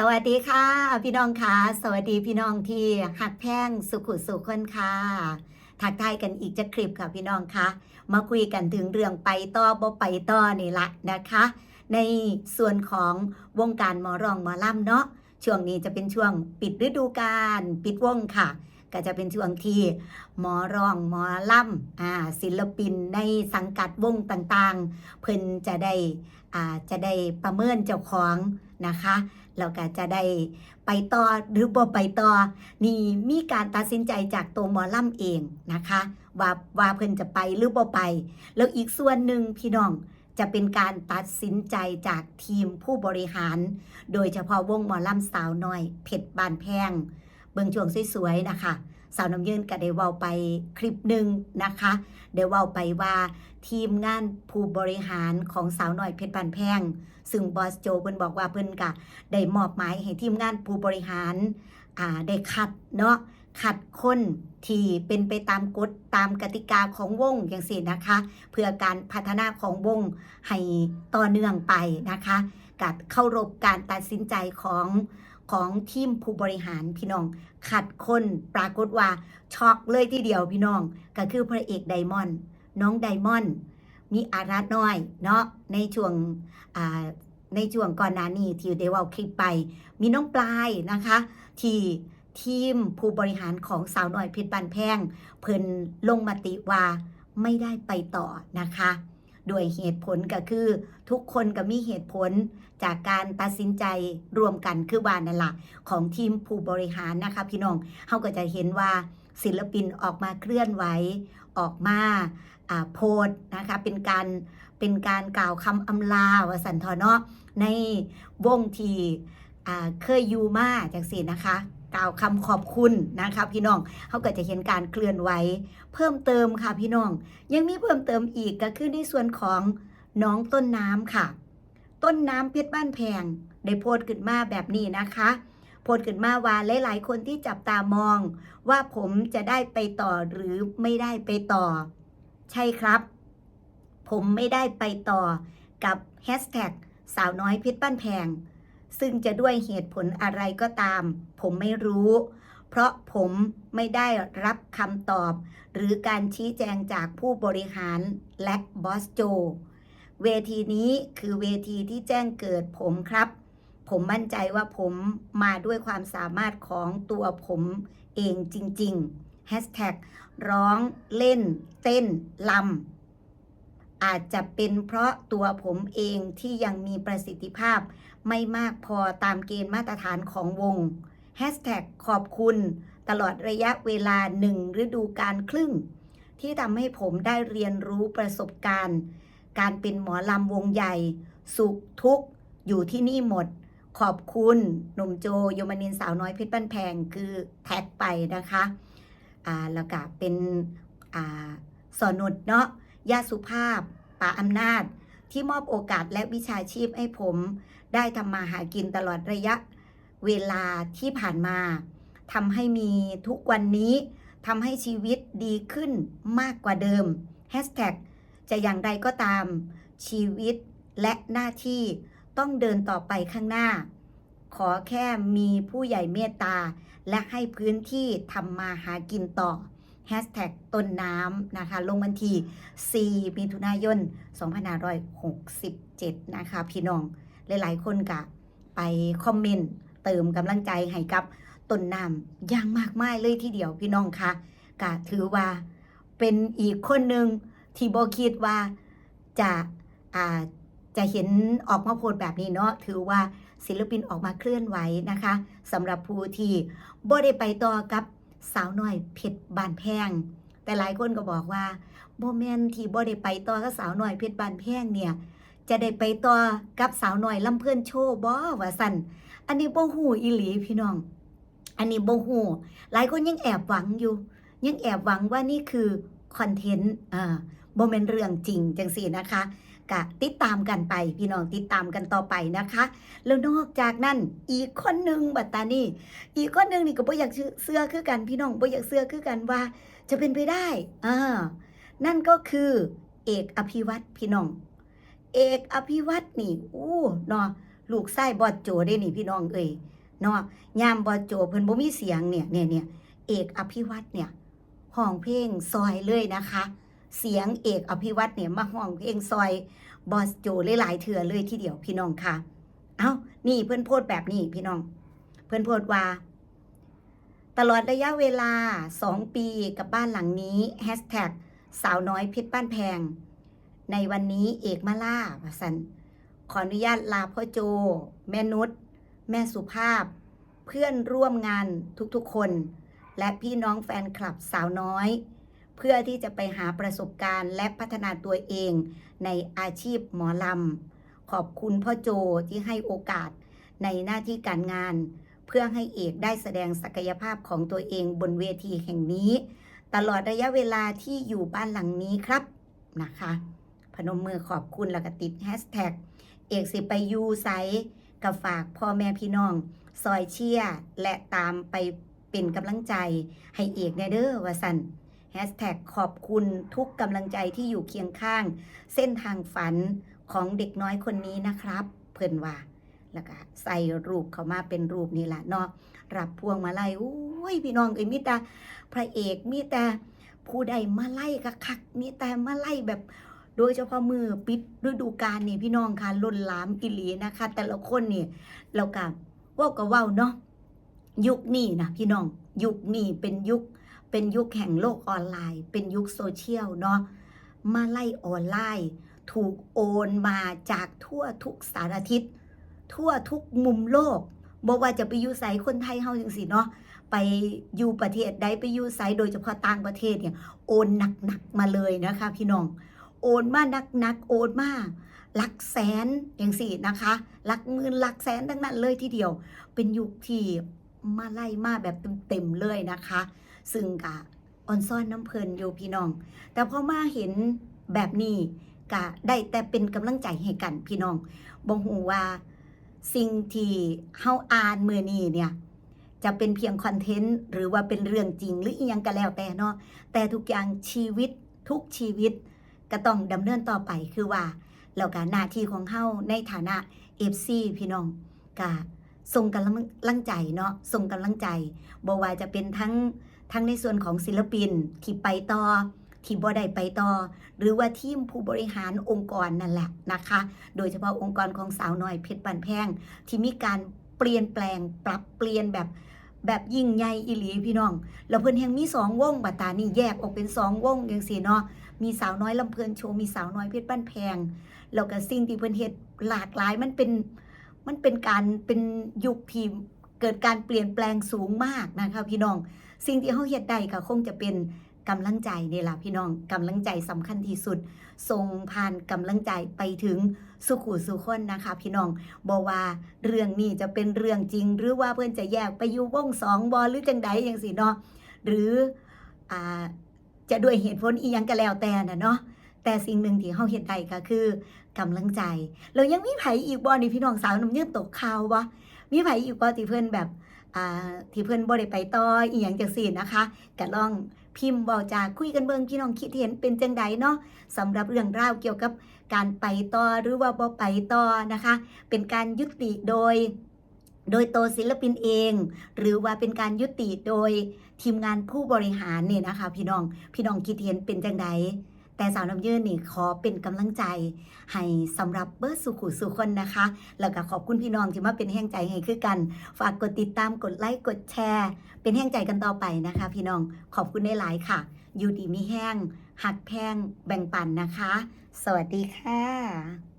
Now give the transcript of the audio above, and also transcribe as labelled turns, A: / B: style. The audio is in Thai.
A: สวัสดีค่ะ พี่น้องค่ะสวัสดีพี่น้องที่หักแพงสุขุสุขคนค่ะทักทายกันอีกจะคลิปค่ะพี่น้องค่ะมาคุยกันถึงเรื่องไปต่อบ่ไปต่อนี่ละนะคะ ในส่วนของวงการหมอรองหมอล่ำเนาะช่วงนี้จะเป็นช่วงปิดฤดูกาลปิดวงค่ะ ก็จะเป็นช่วงที่หมอรองหมอล่ำอ่าศิลปินในสังกัดวงต่างๆ เพิ่นจะได้อ่าจะได้ประเมินเจ้าของนะคะ แล้วก็จะได้ไปต่อหรือบ่ไปต่อนี่มีการตัดสินใจจากตัวหมอล่ำเองนะคะ ว่าว่าเพิ่นจะไปหรือบ่ไป แล้วอีกส่วนหนึ่งพี่น้องจะเป็นการตัดสินใจจากทีมผู้บริหาร โดยเฉพาะวงหมอล่ำสาวน้อยเพชรบานแพง เบิงช่วงสวยๆนะคะ สาวน้ำยืนก็ได้เว้าไปคลิปหนึ่งนะคะได้เว้าไปว่าทีมงานผู้บริหารของสาวน้อยเพชรบานแพง ซึ่งบอสโจเพิ่นบอกว่าเพิ่นก็ได้มอบหมายให้ทีมงานผู้บริหารอ่าได้คัดเนาะคัดคนที่เป็นไปตามกฎตามกติกาของวงอย่างสินะคะ เพื่อการพัฒนาของวงให้ต่อเนื่องไปนะคะกับเข้ารบการตัดสินใจของ ของทีมผู้บริหารพี่น้อง ขัดคนปรากฏว่าช็อกเลยทีเดียวพี่น้อง ก็คือพระเอกไดมอนด์น้องไดมอนด์มีอารัตน้อยเนาะในช่วงในช่วงก่อนหน้านี้ที่ได้ว่าคลิปไป มีน้องปลายนะคะ ที่ทีมผู้บริหารของสาวน้อยเพชรบานแพงเพิ่นลงมติว่าไม่ได้ไปต่อนะคะ โดยเหตุผลก็คือ ทุกคนก็มีเหตุผลจากการตัดสินใจรวมกันคือวานั่นละของทีมผู้บริหารนะคะพี่น้องเขาก็จะเห็นว่าศิลปินออกมาเคลื่อนไหวออกมาโพสนะคะเป็นการเป็นการกล่าวคำอำลาวสันทอเนาะในวงทีเคยอยู่มาจากสินะคะ กล่าวคำขอบคุณนะคะพี่น้องเขาก็จะเห็นการเคลื่อนไหวเพิ่มเติมค่ะพี่น้อง ยังมีเพิ่มเติมอีกก็คือในส่วนของน้องต้นน้ำค่ะ ต้นน้ำเพชรบ้านแพงได้โพสต์ขึ้นมาแบบนี้นะคะโพสต์ขึ้นมาว่าหลายๆ คนที่จับตามอง ว่าผมจะได้ไปต่อหรือไม่ได้ไปต่อ ใช่ครับ ผมไม่ได้ไปต่อกับแฮชแท็กสาวน้อยเพชรบ้านแพง ซึ่งจะด้วยเหตุผลอะไรก็ตาม ผมไม่รู้ เพราะผมไม่ได้รับคำตอบ หรือการชี้แจงจากผู้บริหารและบอสโจ เวทีนี้คือเวทีที่แจ้งเกิดผมครับ ผมมั่นใจว่าผมมาด้วยความสามารถของตัวผมเองจริงๆ Hashtag ร้องเล่น เต้นลำ อาจจะเป็นเพราะตัวผมเองที่ยังมีประสิทธิภาพ ไม่มากพอตามเกณฑ์มาตรฐานของวง ขอบคุณ ตลอดระยะเวลาหนึ่งฤดูการครึ่ง ที่ทำให้ผมได้เรียนรู้ประสบการณ์ การเป็นหมอลำวงใหญ่ สุขทุกข์ อยู่ที่นี่หมด ขอบคุณหนุ่มโจโยมนินสาวน้อยเพชรบ้านแพงคือแท็กไปนะคะ อ่าแล้วก็เป็น อ่าสอนุดเนาะ ญาติสุภาพป่าอำนาจ ที่มอบโอกาสและวิชาชีพให้ผม ได้ทำมาหากินตลอดระยะเวลาที่ผ่านมาทำให้มีทุกวันนี้ทำให้ชีวิตดีขึ้นมากกว่าเดิม Hashtag จะอย่างไรก็ตาม ชีวิตและหน้าที่ต้องเดินต่อไปข้างหน้า ขอแค่มีผู้ใหญ่เมตตา และให้พื้นที่ทำมาหากินต่อ Hashtag ต้นน้ำนะคะ ลงวันที่4มิถุนายน 2567 นะคะ พี่น้อง หลาย ๆ คนกะไปคอมเมนต์เติมกำลังใจให้กับต้นน้ำอย่างมากมายเลยทีเดียวพี่น้องคะกะถือว่าเป็นอีกคนหนึ่งที่บอคิดว่าจะอ่าจะเห็นออกมาโพสแบบนี้เนาะถือว่าศิลปินออกมาเคลื่อนไหวนะคะสำหรับผู้ที่บ่ได้ไปต่อกับ สาวน้อยเพชรบานแพง แต่หลายคนก็บอกว่าโมเมนที่บ่ได้ไปต่อกับสาวน้อยเพชรบานแพงเนี่ย จะได้ไปต่อกับสาวน้อยลำเพื่อนโชว์บ่ว่าสั่นอันนี้บ่ฮู้อีหลีพี่น้อง อันนี้บ่ฮู้หลายคนยังแอบหวังอยู่ ยังแอบหวังว่านี่คือคอนเทนต์อ่าบ่แม่นเรื่องจริงจังซี่นะคะ กะติดตามกันไป พี่น้องติดตามกันต่อไปนะคะ แล้วนอกจากนั้นอีกคนหนึ่งบัตตานี่ อีกคนหนึ่งนี่ก็บ่อยากเสื้อคือกันพี่น้องบ่อยากเสื้อคือกันว่า จะเป็นไปได้อ่านั่นก็คือเอกอภิวัตพี่น้อง เอกอภิวัตนี่อู้เนาะลูกไส้บอดโจได้นี่พี่น้องเอ้ยเนาะยามบอดโจเพิ่นบ่มีเสียงเนี่ยเนี่ยเนี่ยเอกอภิวัตเนี่ยห้องเพลงซอยเลยนะคะ เสียงเอกอภิวัตเนี่ยมาห้องเพลงซอยบอสโจหลายๆเถื่อเลยทีเดียวพี่น้องค่ะ เอ้านี่เพื่อนโพดแบบนี้พี่น้อง เพื่อนโพดว่า ตลอดระยะเวลา2ปีกับบ้านหลังนี้แฮชแท็กสาวน้อยเพชรบ้านแพง ในวันนี้เอกมาล่าว่าสันขออนุญาตลาพ่อโจ แม่นุชแม่สุภาพ เพื่อนร่วมงานทุกๆคน และพี่น้องแฟนคลับสาวน้อย เพื่อที่จะไปหาประสบการณ์ และพัฒนาตัวเองในอาชีพหมอลำ ขอบคุณพ่อโจที่ให้โอกาสในหน้าที่การงาน เพื่อให้เอกได้แสดงศักยภาพของตัวเองบนเวทีแห่งนี้ ตลอดระยะเวลาที่อยู่บ้านหลังนี้ครับนะคะ พนมมือขอบคุณแล้วก็ติดแฮชแท็กเอกสิไปยูไซกับฝากพ่อแม่พี่น้อง ซอยเชียและตามไปเป็นกำลังใจให้เอกแน่เดอว่าสัน แฮชแท็กขอบคุณทุกกำลังใจที่อยู่เคียงข้าง เส้นทางฝันของเด็กน้อยคนนี้นะครับ เพิ่อนว่า แล้วก็ใส่รูปเขามาเป็นรูปนี่แหละเนาะรับพวงมาลัยโอ้ยพี่น้องเอ้ยมีแต่พระเอกมีแต่ผู้ใดมาไล่กะคักมีแต่มาไล่แบบโดยเฉพาะมือปิดฤดูกาลนี่พี่น้องค่ะล้นหลามกิลีนะคะ แต่ละคนนี่เราก็ว่าก็ว้าเนาะยุคนี้นะพี่น้อง ยุคนี้เป็นยุค เป็นยุคแห่งโลกออนไลน์ เป็นยุคโซเชียลเนาะมาไล่ออนไลน์ ถูกโอนมาจากทั่วทุกสารทิศทั่วทุกมุมโลกบอกว่าจะไปอยู่ไสคนไทยเฮาจังสิเนาะไปอยู่ประเทศใดไปอยู่ไสโดยเฉพาะต่างประเทศเนี่ยโอนหนักๆมาเลยนะคะพี่น้อง โอนมาหนักๆโอนมาหลักแสนอย่างสี่นะคะหลักหมื่นหลักแสนทั้งนั้นเลยทีเดียว เป็นยุคที่มาไล่มาแบบเต็มๆเลยนะคะ ซึ่งกะออนซ่อนน้ำเพลินอยู่พี่น้อง แต่พอมาเห็นแบบนี้กะได้แต่เป็นกำลังใจให้กันพี่น้องบงหูว่าสิ่งที่เฮาอ่านมือนี้เนี่ยจะเป็นเพียงคอนเทนต์หรือว่าเป็นเรื่องจริงหรืออีหยังก็แล้วแต่เนาะแต่ทุกอย่างชีวิตทุกชีวิตก็ต้องดำเนินต่อไปคือว่าแล้วก็หน้าที่ของเฮาในฐานะ FC พี่น้องก็ส่งกำลังใจเนาะส่งกำลังใจบ่ว่าจะเป็นทั้ง ทั้งในส่วนของศิลปินที่ไปต่อที่บ่ได้ไปต่อ หรือว่าทีมผู้บริหารองค์กรนั่นแหละนะคะ โดยเฉพาะองค์กรของสาวน้อยเพชรปันแพงที่มีการเปลี่ยนแปลงปรับเปลี่ยนแบบแบบยิ่งใหญ่อีหลีพี่น้อง แล้วเพิ่นแห่งมีสองวงบัตานี่แยกออกเป็นสองวงจังซี่เนาะมีสาวน้อยลำเพลินโชว์มีสาวน้อยเพชรบ้านแพงแล้วก็สิ่งที่เพิ่นเฮ็ดหลากหลายมันเป็นมันเป็นการเป็นยุคที่เกิดการเปลี่ยนแปลงสูงมากนะคะพี่น้อง สิ่งที่เฮาเฮ็ดได้ก็คงจะเป็นกำลังใจนี่ล่ะพี่น้องกำลังใจสำคัญที่สุดส่งผ่านกำลังใจไปถึงสุขุสุคนนะคะ พี่น้องบอกว่าเรื่องนี้จะเป็นเรื่องจริง หรือว่าเพื่อนจะแยกไปอยู่วงสองบอหรือจังใดอย่างสิเนาะหรืออ่าจะด้วยเหตุผลอีหยังก็แล้วแต่นะเนาะแต่สิ่งหนึ่งที่เฮาเฮ็ดได้ก็คือกำลังใจแล้วยังมีไผอีกบ่นี่พี่น้องสาวน้ำยืดตกข่าวบ่มีไผอีกบ่ที่เพิ่อนแบบ ที่เพิ่อนบ่ได้ไปต่ออีหยังจังซี่นะคะก็ลองพิมพ์บอกจากคุยกันเบิ่งพี่น้องคิดเห็นเป็นจังใดเนาะสำหรับเรื่องราวเกี่ยวกับการไปต่อหรือว่าบ่ไปต่อนะคะ เป็นการยุติโดย โดยตัวศิลปินเอง หรือว่าเป็นการยุติโดยทีมงานผู้บริหารเนี่ยนะคะ พี่น้องพี่น้องคิดเห็นเป็นจังใด แต่สาวน้ำยืนนี่ขอเป็นกำลังใจ ให้สำหรับเบิร์ดสุขุสุคนนะคะ แล้วก็ขอบคุณพี่น้องที่มาเป็นแห่งใจให้คือกัน ฝากกดติดตามกดไลค์กดแชร์ เป็นแห่งใจกันต่อไปนะคะ พี่น้องขอบคุณได้หลายค่ะ อยู่ดีมีแห้งหักแพงแบ่งปันนะคะ สวัสดีค่ะ